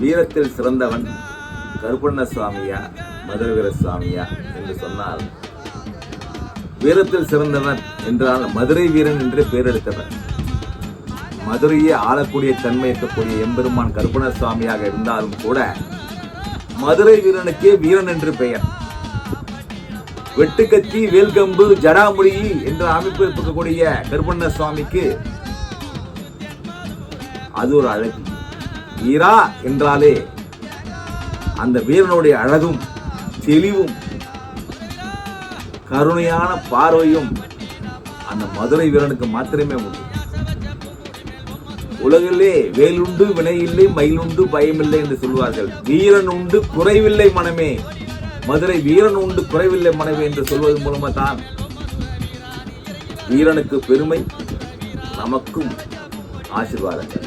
வீரத்தில் சிறந்தவன் கருப்பண்ண சுவாமியா மதுரவீர சுவாமியா என்று சொன்னால் வீரத்தில் சிறந்தவன் என்றால் மதுரை வீரன் என்று பெயர் மதுரையை ஆளக்கூடிய தன்மை இருக்கக்கூடிய எம்பெருமான் கருப்பண சுவாமியாக இருந்தாலும் கூட மதுரை வீரனுக்கே வீரன் என்று பெயர். வெட்டுக்கத்தி வேல்கம்பு ஜடாமுடி என்ற அமைப்பு இருக்கக்கூடிய கருப்பண்ண சுவாமிக்கு அது ஒரு அழகு வீரா என்றாலே அந்த வீரனுடைய அழகும் தெளிவும் கருணையான பார்வையும் அந்த மதுரை வீரனுக்கு மாத்திரமே உண்டு. உலகிலே வேலுண்டு வினையில்லை மயிலுண்டு பயமில்லை என்று சொல்வார்கள். வீரன் உண்டு குறைவில்லை மனமே. மதுரை வீரன் உண்டு குறைவில்லை மனமே என்று சொல்வது மூலமா தான் வீரனுக்கு பெருமை நமக்கும் ஆசிர்வாதங்கள்.